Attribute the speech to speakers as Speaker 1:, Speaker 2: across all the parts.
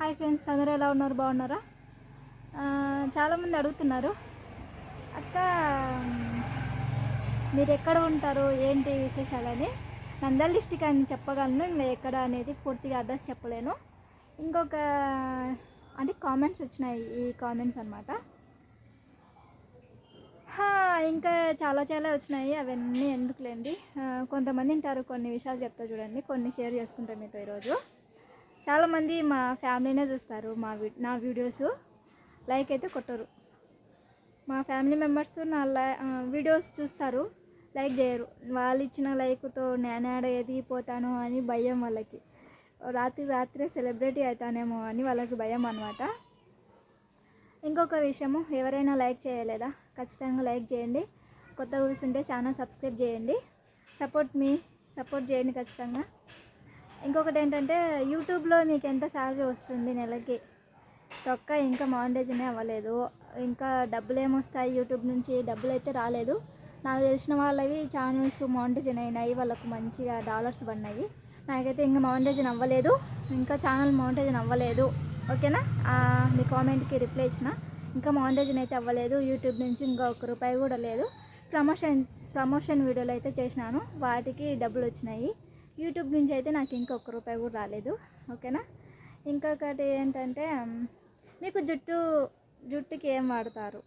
Speaker 1: Hi friends అందరూ ఎలా ఉన్నారు? బాగున్నారా? చాలామంది అడుగుతున్నారు. అక్క మీరు ఎక్కడ ఉంటారు? ఏంటి విశేషాలని? నంద్యాల డిస్టిక్ అని చెప్పగలను. ఇంకా ఎక్కడ అనేది పూర్తిగా అడ్రస్ చెప్పలేను. ఇంకొక అంటే కామెంట్స్ వచ్చినాయి. ఈ కామెంట్స్ అనమాట ఇంకా చాలా చాలా వచ్చినాయి. అవన్నీ ఎందుకులేండి? లేండి కొంతమంది ఉంటారు కొన్ని విషయాలు చెప్తా చూడండి. కొన్ని షేర్ చేసుకుంటాం మీతో ఈరోజు. చాలామంది మా ఫ్యామిలీనే చూస్తారు మా నా వీడియోస్. లైక్ అయితే కొట్టరు. మా ఫ్యామిలీ మెంబర్స్ నా లై వీడియోస్ చూస్తారు. లైక్ చేయరు. వాళ్ళు ఇచ్చిన లైక్తో నేనాడ ఎదిగిపోతాను అని భయం వాళ్ళకి. రాత్రి రాత్రే సెలబ్రిటీ అవుతానేమో అని వాళ్ళకి భయం అనమాట ఇంకొక విషయము ఎవరైనా లైక్ చేయలేదా? ఖచ్చితంగా లైక్ చేయండి. కొత్తగా చూస్తుంటే ఛానల్ సబ్స్క్రైబ్ చేయండి. సపోర్ట్ మీ సపోర్ట్ చేయండి ఖచ్చితంగా. ఇంకొకటి ఏంటంటే యూట్యూబ్లో మీకు ఎంత శాలరీ వస్తుంది నెలకి? తొక్క ఇంకా మానిటైజనే అవ్వలేదు. ఇంకా డబ్బులు ఏమొస్తాయి యూట్యూబ్ నుంచి? డబ్బులు అయితే రాలేదు. నాకు తెలిసిన వాళ్ళవి ఛానల్స్ మానిటైజన్ అయినాయి వాళ్ళకు మంచిగా డాలర్స్ పడినాయి. నాకైతే ఇంకా మానిటైజన్ అవ్వలేదు ఇంకా ఛానల్ మానిటైజన్ అవ్వలేదు ఓకేనా? మీ కామెంట్కి రిప్లై ఇచ్చిన. ఇంకా మానిటైజన్ అయితే అవ్వలేదు. యూట్యూబ్ నుంచి ఇంకా ఒక్క రూపాయి కూడా లేదు. ప్రమోషన్ ప్రమోషన్ వీడియోలు అయితే చేసినాను. వాటికి డబ్బులు వచ్చినాయి యూట్యూబ్ నుంచి అయితే నాకు ఇంకా ఒక్క రూపాయి కూడా రాలేదు. ఓకేనా? ఇంకొకటి ఏంటంటే మీకు జుట్టు జుట్టుకి ఏం వాడతారు?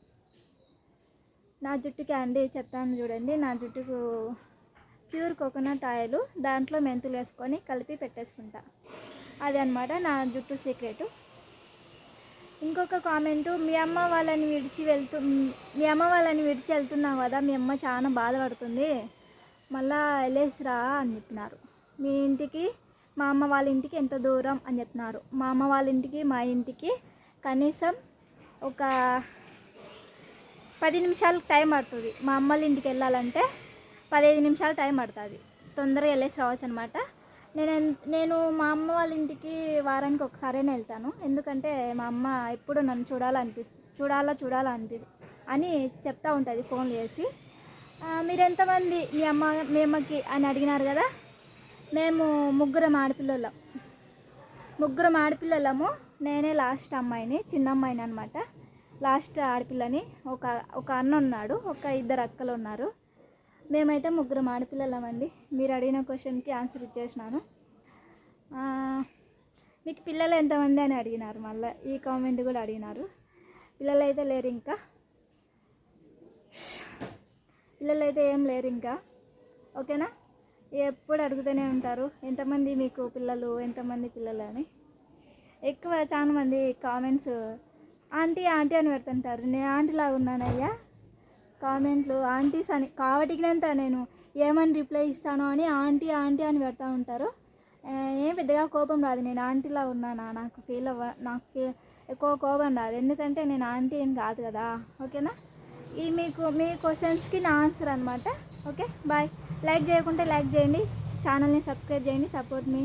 Speaker 1: నా జుట్టుకి అండి చెప్తాను చూడండి. నా జుట్టుకు ప్యూర్ కోకోనట్ ఆయిల్ దాంట్లో మెంతులు వేసుకొని కలిపి పెట్టేసుకుంటా. అది అనమాట నా జుట్టు సీక్రెట్. ఇంకొక కామెంటు మీ అమ్మ వాళ్ళని విడిచి వెళ్తూ మీ అమ్మ వాళ్ళని విడిచి వెళ్తున్నావు కదా మీ అమ్మ చాలా బాధపడుతుంది. మళ్ళా వెళ్ళేసిరా అని చెప్పినారు. మీ ఇంటికి మా అమ్మ వాళ్ళ ఇంటికి ఎంత దూరం అని చెప్తున్నారు. మా అమ్మ వాళ్ళ ఇంటికి మా ఇంటికి కనీసం ఒక పది నిమిషాలు టైం పడుతుంది. మా అమ్మ వాళ్ళ ఇంటికి వెళ్ళాలంటే పదిహేను నిమిషాలు టైం పడుతుంది. తొందరగా వెళ్ళేసి రావచ్చు అనమాట నేను నేను మా అమ్మ వాళ్ళ ఇంటికి వారానికి ఒకసారైనా వెళ్తాను. ఎందుకంటే మా అమ్మ ఎప్పుడు నన్ను చూడాలనిపిస్తుంది చూడాలా చూడాలా అనిపి అని చెప్తూ ఉంటుంది ఫోన్ చేసి. మీరు ఎంతమంది మీ అమ్మ మీ అమ్మకి అని అడిగినారు కదా మేము ముగ్గురం ఆడపిల్లలం. ముగ్గురం ఆడపిల్లలము. నేనే లాస్ట్ అమ్మాయిని చిన్న అమ్మాయిని అనమాట లాస్ట్ ఆడపిల్లని ఒక ఒక అన్న ఉన్నాడు ఒక ఇద్దరు అక్కలు ఉన్నారు మేమైతే ముగ్గురం ఆడపిల్లలమండి. మీరు అడిగిన క్వశ్చన్కి ఆన్సర్ ఇచ్చేసినాను. మీకు పిల్లలు ఎంతమంది అని అడిగినారు మళ్ళీ. ఈ కామెంట్ కూడా అడిగినారు. పిల్లలు అయితే లేరు ఇంకా. పిల్లలు అయితే ఏం లేరు ఇంకా. ఓకేనా? ఎప్పుడు అడుగుతూనే ఉంటారు ఎంతమంది మీకు పిల్లలు ఎంతమంది పిల్లలు అని. ఎక్కువ చాలా మంది కామెంట్స్ ఆంటీ ఆంటీ అని పెడుతుంటారు. నేను ఆంటీ లాగా ఉన్నానయ్యా. కామెంట్లు ఆంటీస్ అని కావటికినంత నేను ఏమని రిప్లై ఇస్తానో అని ఆంటీ ఆంటీ అని పెడతా ఉంటారు. ఏం పెద్దగా కోపం రాదు. నేను ఆంటీలా ఉన్నానా? నాకు ఫీల్ అవ్వ నాకు ఫీల్ ఎక్కువ కోపం రాదు. ఎందుకంటే నేను ఆంటీ ఏం కాదు కదా. ఓకేనా? ఈ మీకు మీ క్వశ్చన్స్కి నా ఆన్సర్ అనమాట ఓకే? బాయ్. లైక్ చేయకుంటే లైక్ చేయండి. ఛానల్ని సబ్స్క్రైబ్ చేయండి. సపోర్ట్ మీ.